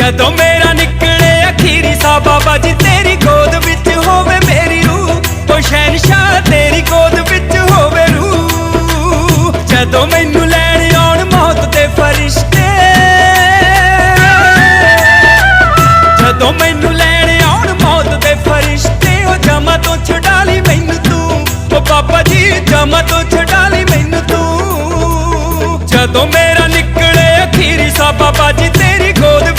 ਜਦੋਂ ਮੇਰਾ ਨਿਕਲੇ ਅਖੀਰੀ ਸਾ ਬਾਬਾ ਜੀ ਤੇਰੀ ਗੋਦ ਵਿੱਚ ਹੋਵੇ ਮੇਰੀ ਰੂਹ, ਕੋਈ ਸ਼ਹਿਨशाह ਤੇਰੀ ਗੋਦ ਵਿੱਚ ਹੋਵੇ ਰੂਹ। ਜਦੋਂ ਮੈਨੂੰ ਲੈਣ ਆਉਣ ਮੌਤ ਦੇ ਫਰਿਸ਼ਤੇ, ਜਦੋਂ ਮੈਨੂੰ ਲੈਣ ਆਉਣ ਮੌਤ ਦੇ ਫਰਿਸ਼ਤੇ, ਉਹ ਜਮਾ ਤੋਂ ਛਡਾ ਲਈ ਮੈਨੂੰ ਤੂੰ, ਉਹ ਬਾਬਾ ਜੀ ਜਮਾ ਤੋਂ ਛਡਾ ਲਈ ਮੈਨੂੰ ਤੂੰ। ਜਦੋਂ ਮੇਰਾ ਨਿਕਲੇ ਅਖੀਰੀ ਸਾ ਬਾਬਾ ਜੀ ਤੇਰੀ ਗੋਦ